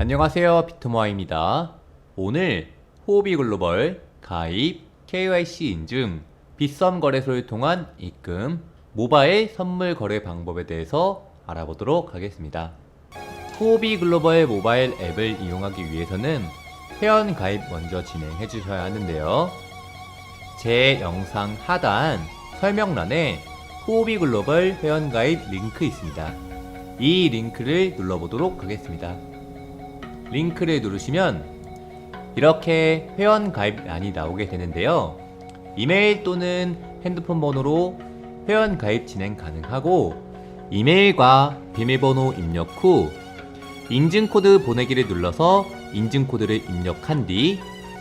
안녕하세요 비트모아입니다. 오늘 호비 글로벌 가입 KYC 인증 빗썸 거래소를 통한 입금 모바일 선물 거래 방법에 대해서 알아보도록 하겠습니다. 호비 글로벌 모바일 앱을 이용하기 위해서는 회원 가입 먼저 진행해 주셔야 하는데요. 제 영상 하단 설명란에 호비 글로벌 회원 가입 링크 있습니다. 이 링크를 눌러보도록 하겠습니다. 링크를 누르시면 이렇게 회원 가입란이 나오게 되는데요. 이메일 또는 핸드폰 번호로 회원 가입 진행 가능하고 이메일과 비밀번호 입력 후 인증코드 보내기를 눌러서 인증코드를 입력한 뒤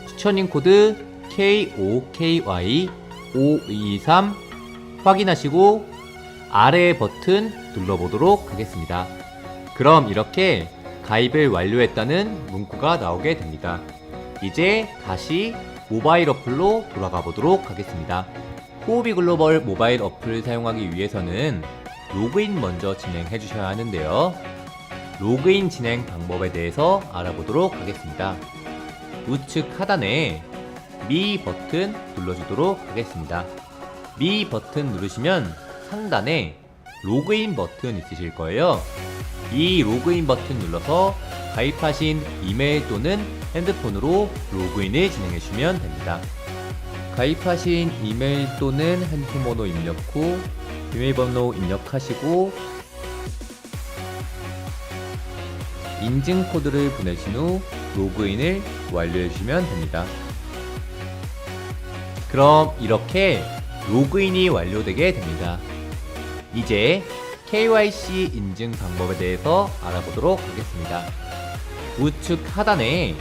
추천인 코드 KOKY5223 확인하시고 아래 버튼 눌러보도록 하겠습니다. 그럼 이렇게 가입을 완료했다는 문구가 나오게 됩니다. 이제 다시 모바일 어플로 돌아가 보도록 하겠습니다. 호흡이 글로벌 모바일 어플을 사용하기 위해서는 로그인 먼저 진행해 주셔야 하는데요. 로그인 진행 방법에 대해서 알아보도록 하겠습니다. 우측 하단에 미 버튼 눌러주도록 하겠습니다. 미 버튼 누르시면 상단에 로그인 버튼 있으실 거예요. 이 로그인 버튼 눌러서 가입하신 이메일 또는 핸드폰으로 로그인을 진행해 주시면 됩니다. 가입하신 이메일 또는 핸드폰 번호 입력 후 비밀번호 입력하시고 인증 코드를 보내신 후 로그인을 완료해 주시면 됩니다. 그럼 이렇게 로그인이 완료되게 됩니다. 이제 KYC 인증 방법에 대해서 알아보도록 하겠습니다. 우측 하단에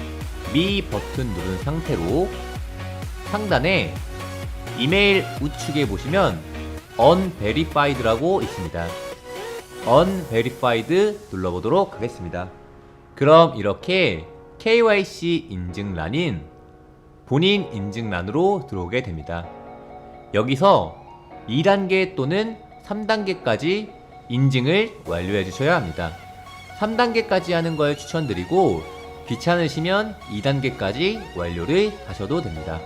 미 버튼 누른 상태로 상단에 이메일 우측에 보시면 unverified라고 있습니다. unverified 눌러보도록 하겠습니다. 그럼 이렇게 KYC 인증란인 본인 인증란으로 들어오게 됩니다. 여기서 2단계 또는 3단계까지 인증을 완료해 주셔야 합니다. 3단계까지 하는 걸 추천드리고 귀찮으시면 2단계까지 완료를 하셔도 됩니다.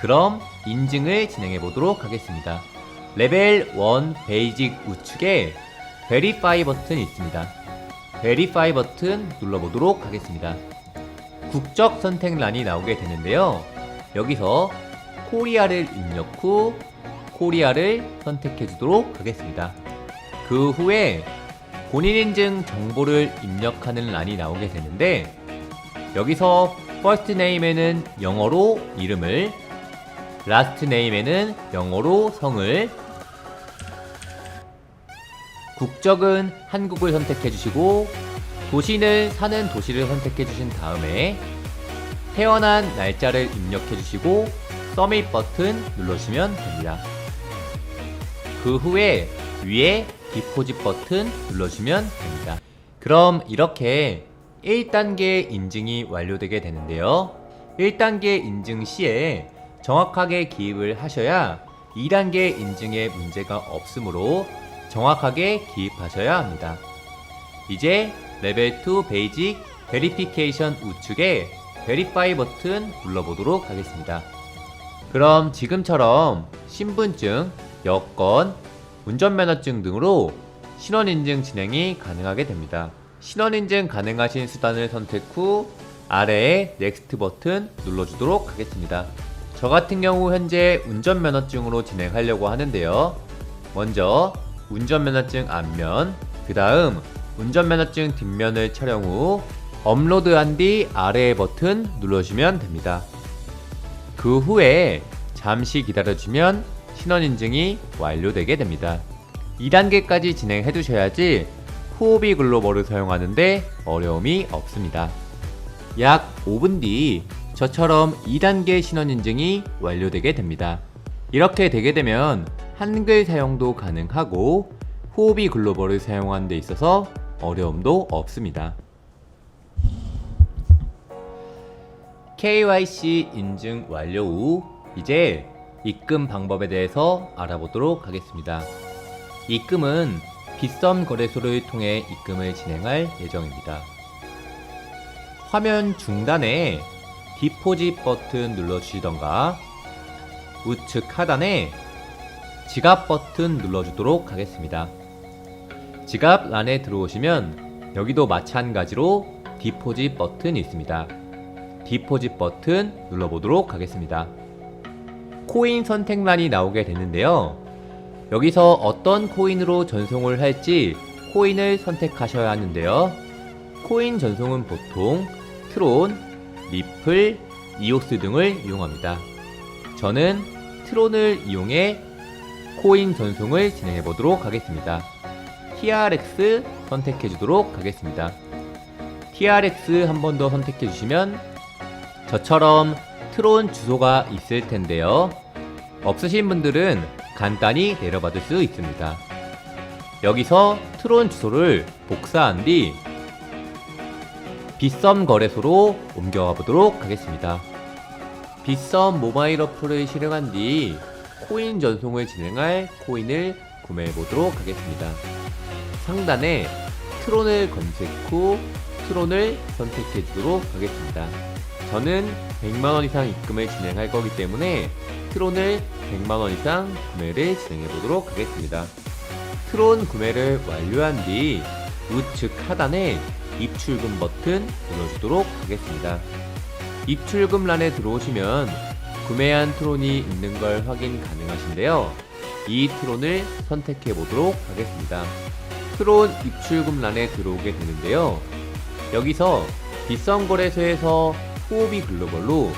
그럼 인증을 진행해 보도록 하겠습니다. 레벨 1 베이직 우측에 베리파이 버튼이 있습니다. 베리파이 버튼 눌러보도록 하겠습니다. 국적 선택란이 나오게 되는데요. 여기서 코리아를 입력 후 코리아를 선택해 주도록 하겠습니다. 그 후에 본인 인증 정보를 입력하는 란이 나오게 되는데 여기서 퍼스트 네임에는 영어로 이름을 라스트 네임에는 영어로 성을 국적은 한국을 선택해 주시고 도시는 사는 도시를 선택해 주신 다음에 태어난 날짜를 입력해 주시고 서밋 버튼 눌러주시면 됩니다. 그 후에 위에 디포짓 버튼 눌러주시면 됩니다. 그럼 이렇게 1단계 인증이 완료되게 되는데요. 1단계 인증 시에 정확하게 기입을 하셔야 2단계 인증에 문제가 없으므로 정확하게 기입하셔야 합니다. 이제 레벨 2 베이직 베리피케이션 우측에 베리파이 버튼 눌러보도록 하겠습니다. 그럼 지금처럼 신분증, 여권, 운전면허증 등으로 신원인증 진행이 가능하게 됩니다. 신원인증 가능하신 수단을 선택 후 아래에 넥스트 버튼 눌러주도록 하겠습니다. 저 같은 경우 현재 운전면허증으로 진행하려고 하는데요. 먼저 운전면허증 앞면, 그 다음 운전면허증 뒷면을 촬영 후 업로드한 뒤 아래 버튼 눌러주시면 됩니다. 그 후에 잠시 기다려주면 신원인증이 완료되게 됩니다. 2단계까지 진행해 두셔야지 호흡이 글로벌을 사용하는데 어려움이 없습니다. 약 5분 뒤 저처럼 2단계 신원인증이 완료되게 됩니다. 이렇게 되게 되면 한글 사용도 가능하고 호흡이 글로벌을 사용하는 데 있어서 어려움도 없습니다. KYC 인증 완료 후 이제 입금 방법에 대해서 알아보도록 하겠습니다. 입금은 빗썸 거래소를 통해 입금을 진행할 예정입니다. 화면 중단에 디포짓 버튼 눌러주시던가 우측 하단에 지갑 버튼 눌러주도록 하겠습니다. 지갑 란에 들어오시면 여기도 마찬가지로 디포짓 버튼이 있습니다. 디포짓 버튼 눌러보도록 하겠습니다. 코인 선택란이 나오게 되는데요. 여기서 어떤 코인으로 전송을 할지 코인을 선택하셔야 하는데요. 코인 전송은 보통 트론, 리플, 이오스 등을 이용합니다. 저는 트론을 이용해 코인 전송을 진행해 보도록 하겠습니다. TRX 선택해 주도록 하겠습니다. TRX 한 번 더 선택해 주시면 저처럼 트론 주소가 있을 텐데요. 없으신 분들은 간단히 내려받을 수 있습니다. 여기서 트론 주소를 복사한 뒤 빗썸 거래소로 옮겨가 보도록 하겠습니다. 빗썸 모바일 어플을 실행한 뒤 코인 전송을 진행할 코인을 구매해 보도록 하겠습니다. 상단에 트론을 검색 후 트론을 선택해 주도록 하겠습니다. 저는 100만원 이상 입금을 진행할 거기 때문에 트론을 100만원 이상 구매를 진행해 보도록 하겠습니다. 트론 구매를 완료한 뒤 우측 하단에 입출금 버튼 눌러주도록 하겠습니다. 입출금 란에 들어오시면 구매한 트론이 있는 걸 확인 가능하신데요. 이 트론을 선택해 보도록 하겠습니다. 트론 입출금 란에 들어오게 되는데요. 여기서 빗썸 거래소에서 호흡이 글로벌로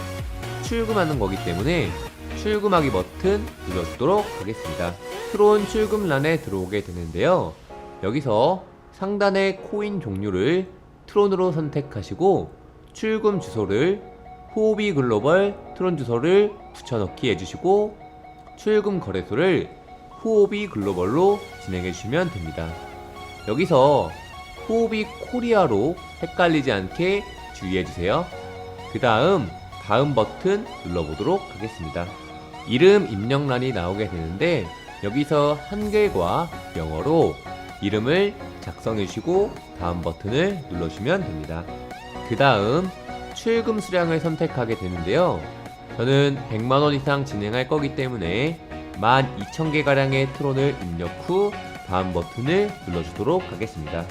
출금하는 거기 때문에 출금하기 버튼 눌러주도록 하겠습니다. 트론 출금란에 들어오게 되는데요. 여기서 상단의 코인 종류를 트론으로 선택하시고 출금 주소를 호비 글로벌 트론 주소를 붙여넣기 해주시고 출금 거래소를 호비 글로벌로 진행해 주시면 됩니다. 여기서 호비 코리아로 헷갈리지 않게 주의해 주세요. 그 다음 다음 버튼 눌러보도록 하겠습니다. 이름 입력란이 나오게 되는데 여기서 한글과 영어로 이름을 작성해 주시고 다음 버튼을 눌러주시면 됩니다. 그 다음 출금 수량을 선택하게 되는데요. 저는 100만원 이상 진행할 거기 때문에 12,000개가량의 트론을 입력 후 다음 버튼을 눌러주도록 하겠습니다.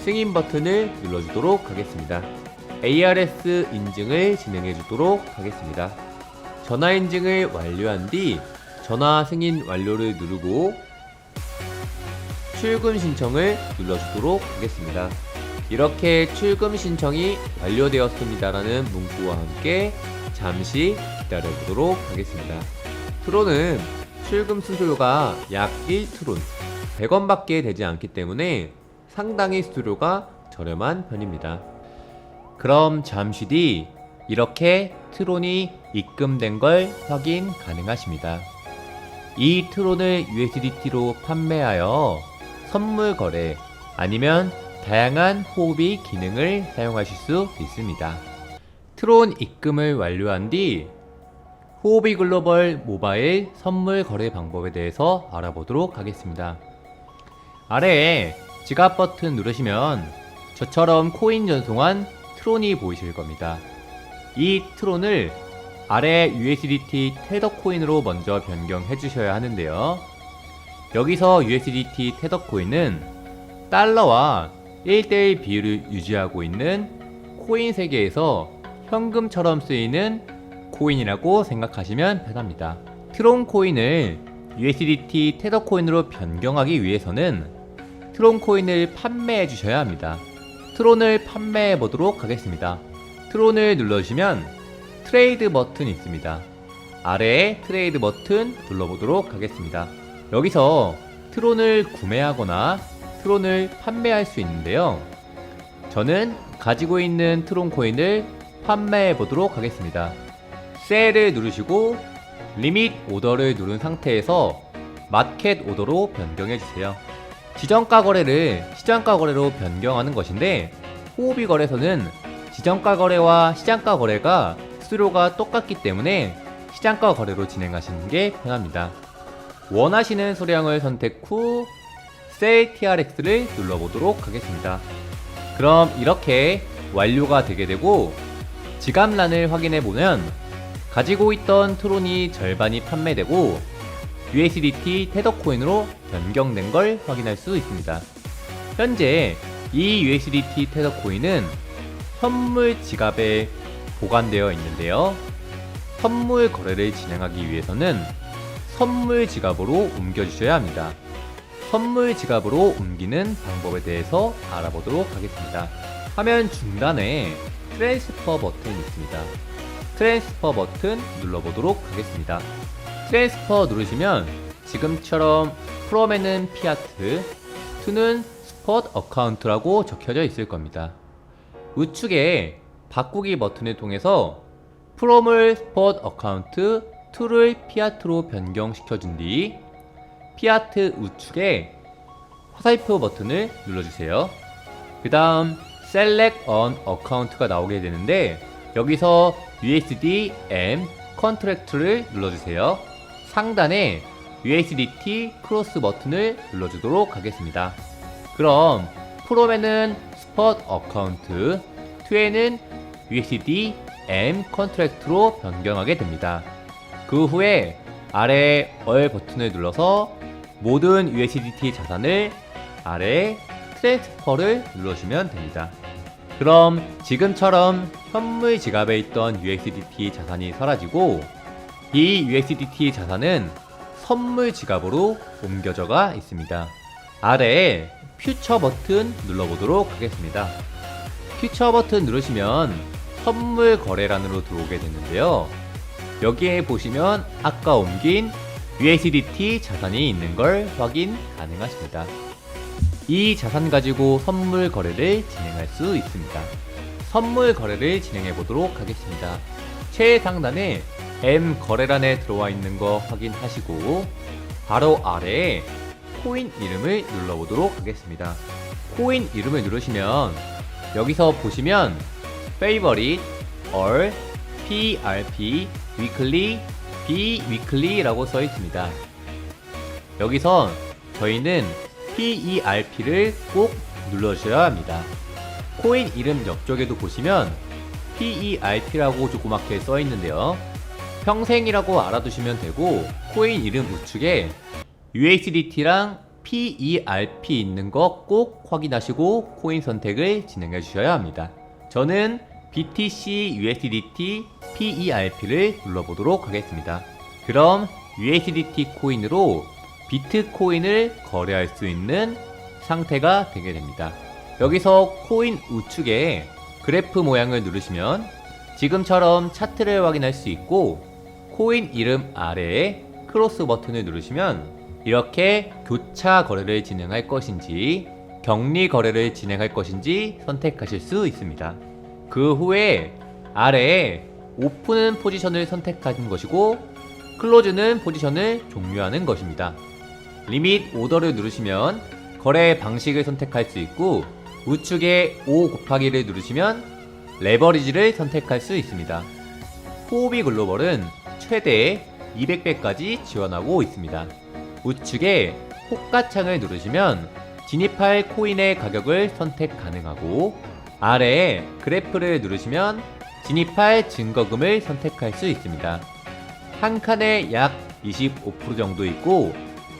승인 버튼을 눌러주도록 하겠습니다. ARS 인증을 진행해 주도록 하겠습니다. 전화 인증을 완료한 뒤 전화 승인 완료를 누르고 출금 신청을 눌러주도록 하겠습니다. 이렇게 출금 신청이 완료되었습니다라는 문구와 함께 잠시 기다려보도록 하겠습니다. 트론은 출금 수수료가 약 1트론, 100원밖에 되지 않기 때문에 상당히 수수료가 저렴한 편입니다. 그럼 잠시 뒤 이렇게 트론이 입금된 걸 확인 가능하십니다. 이 트론을 USDT로 판매하여 선물 거래 아니면 다양한 호흡이 기능을 사용하실 수 있습니다. 트론 입금을 완료한 뒤 호흡이 글로벌 모바일 선물 거래 방법에 대해서 알아보도록 하겠습니다. 아래에 지갑 버튼 누르시면 저처럼 코인 전송한 트론이 보이실 겁니다. 이 트론을 아래 USDT 테더 코인으로 먼저 변경해 주셔야 하는데요. 여기서 USDT 테더 코인은 달러와 1대1 비율을 유지하고 있는 코인 세계에서 현금처럼 쓰이는 코인이라고 생각하시면 편합니다. 트론 코인을 USDT 테더 코인으로 변경하기 위해서는 트론 코인을 판매해 주셔야 합니다. 트론을 판매해 보도록 하겠습니다. 트론을 눌러주시면 트레이드 버튼이 있습니다. 아래에 트레이드 버튼 눌러보도록 하겠습니다. 여기서 트론을 구매하거나 트론을 판매할 수 있는데요. 저는 가지고 있는 트론 코인을 판매해 보도록 하겠습니다. 셀을 누르시고 리밋 오더를 누른 상태에서 마켓 오더로 변경해 주세요. 지정가 거래를 시장가 거래로 변경하는 것인데 호흡이 거래소는 지정가 거래와 시장가 거래가 수수료가 똑같기 때문에 시장가 거래로 진행하시는 게 편합니다. 원하시는 수량을 선택 후 Sell TRX를 눌러보도록 하겠습니다. 그럼 이렇게 완료가 되게 되고 지갑란을 확인해 보면 가지고 있던 트론이 절반이 판매되고 USDT 테더 코인으로 변경된 걸 확인할 수 있습니다. 현재 이 USDT 테더 코인은 현물 지갑에 보관되어 있는데요. 선물 거래를 진행하기 위해서는 선물 지갑으로 옮겨주셔야 합니다. 선물 지갑으로 옮기는 방법에 대해서 알아보도록 하겠습니다. 화면 중간에 트랜스퍼 버튼이 있습니다. 트랜스퍼 버튼 눌러보도록 하겠습니다. 트랜스퍼 누르시면 지금처럼 프롬에는 피아트, 투는 스폿 어카운트라고 적혀져 있을 겁니다. 우측에 바꾸기 버튼을 통해서 프롬을 스폿 어카운트, 투를 피아트로 변경시켜 준 뒤 피아트 우측에 화살표 버튼을 눌러주세요. 그 다음 Select on Account가 나오게 되는데 여기서 USD M 컨트랙트를 눌러주세요. 상단에 USDT 크로스 버튼을 눌러주도록 하겠습니다. 그럼 프롬에는 스폿 어카운트, 2에는 USD M 컨트랙트로 변경하게 됩니다. 그 후에 아래 얼 버튼을 눌러서 모든 USDT 자산을 아래 트랜스퍼를 눌러주면 됩니다. 그럼 지금처럼 현물 지갑에 있던 USDT 자산이 사라지고 이 USDT 자산은 선물 지갑으로 옮겨져가 있습니다. 아래에 퓨처 버튼 눌러보도록 하겠습니다. 퓨처 버튼 누르시면 선물 거래란으로 들어오게 되는데요. 여기에 보시면 아까 옮긴 USDT 자산이 있는 걸 확인 가능하십니다. 이 자산 가지고 선물 거래를 진행할 수 있습니다. 선물 거래를 진행해 보도록 하겠습니다. 최상단에 M 거래란에 들어와 있는 거 확인하시고 바로 아래에 코인 이름을 눌러보도록 하겠습니다. 코인 이름을 누르시면 여기서 보시면 Favorite, All, PRP, Weekly, B-Weekly라고 써 있습니다. 여기선 저희는 PERP를 꼭 눌러주셔야 합니다. 코인 이름 옆쪽에도 보시면 PERP라고 조그맣게 써 있는데요. 평생이라고 알아두시면 되고 코인 이름 우측에 USDT랑 PERP 있는 거 꼭 확인하시고 코인 선택을 진행해 주셔야 합니다. 저는 BTC USDT PERP를 눌러보도록 하겠습니다. 그럼 USDT 코인으로 비트코인을 거래할 수 있는 상태가 되게 됩니다. 여기서 코인 우측에 그래프 모양을 누르시면 지금처럼 차트를 확인할 수 있고 코인 이름 아래에 크로스 버튼을 누르시면 이렇게 교차 거래를 진행할 것인지 격리 거래를 진행할 것인지 선택하실 수 있습니다. 그 후에 아래에 오픈은 포지션을 선택하는 것이고 클로즈는 포지션을 종료하는 것입니다. 리밋 오더를 누르시면 거래 방식을 선택할 수 있고 우측에 5 곱하기를 누르시면 레버리지를 선택할 수 있습니다. 호비 글로벌은 최대 200배까지 지원하고 있습니다. 우측에 호가창을 누르시면 진입할 코인의 가격을 선택 가능하고 아래에 그래프를 누르시면 진입할 증거금을 선택할 수 있습니다. 한 칸에 약 25% 정도 있고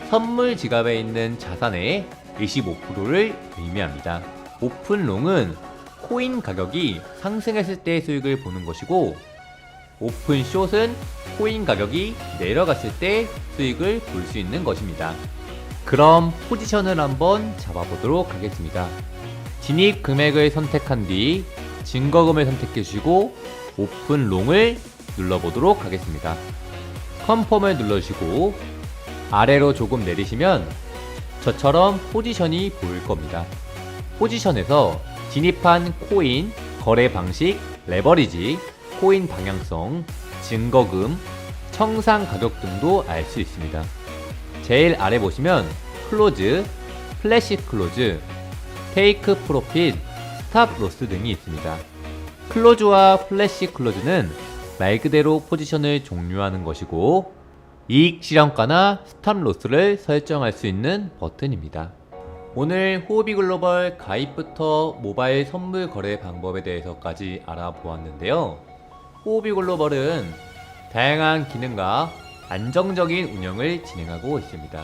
선물 지갑에 있는 자산의 25%를 의미합니다. 오픈롱은 코인 가격이 상승했을 때 수익을 보는 것이고 오픈 숏은 코인 가격이 내려갔을 때 수익을 볼 수 있는 것입니다. 그럼 포지션을 한번 잡아보도록 하겠습니다. 진입 금액을 선택한 뒤 증거금을 선택해 주시고 오픈 롱을 눌러보도록 하겠습니다. 컨펌을 눌러주시고 아래로 조금 내리시면 저처럼 포지션이 보일 겁니다. 포지션에서 진입한 코인, 거래 방식, 레버리지, 코인 방향성, 증거금, 청산 가격 등도 알 수 있습니다. 제일 아래 보시면 클로즈, 플래시 클로즈, 테이크 프로핏, 스탑 로스 등이 있습니다. 클로즈와 플래시 클로즈는 말 그대로 포지션을 종료하는 것이고 이익 실현가나 스탑 로스를 설정할 수 있는 버튼입니다. 오늘 호흡이 글로벌 가입부터 모바일 선물 거래 방법에 대해서까지 알아보았는데요. 호흡이 글로벌은 다양한 기능과 안정적인 운영을 진행하고 있습니다.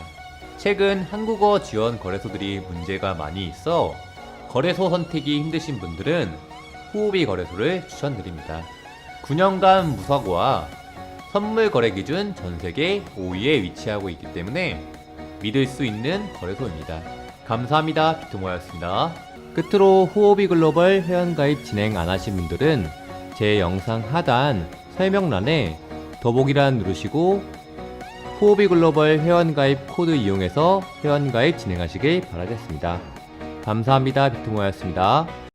최근 한국어 지원 거래소들이 문제가 많이 있어 거래소 선택이 힘드신 분들은 호흡이 거래소를 추천드립니다. 9년간 무사고와 선물 거래 기준 전 세계 5위에 위치하고 있기 때문에 믿을 수 있는 거래소입니다. 감사합니다. 비트모였습니다. 끝으로 호흡이 글로벌 회원가입 진행 안 하신 분들은 제 영상 하단 설명란에 더보기란 누르시고 호흡이 글로벌 회원가입 코드 이용해서 회원가입 진행하시길 바라겠습니다. 감사합니다. 비트모였습니다.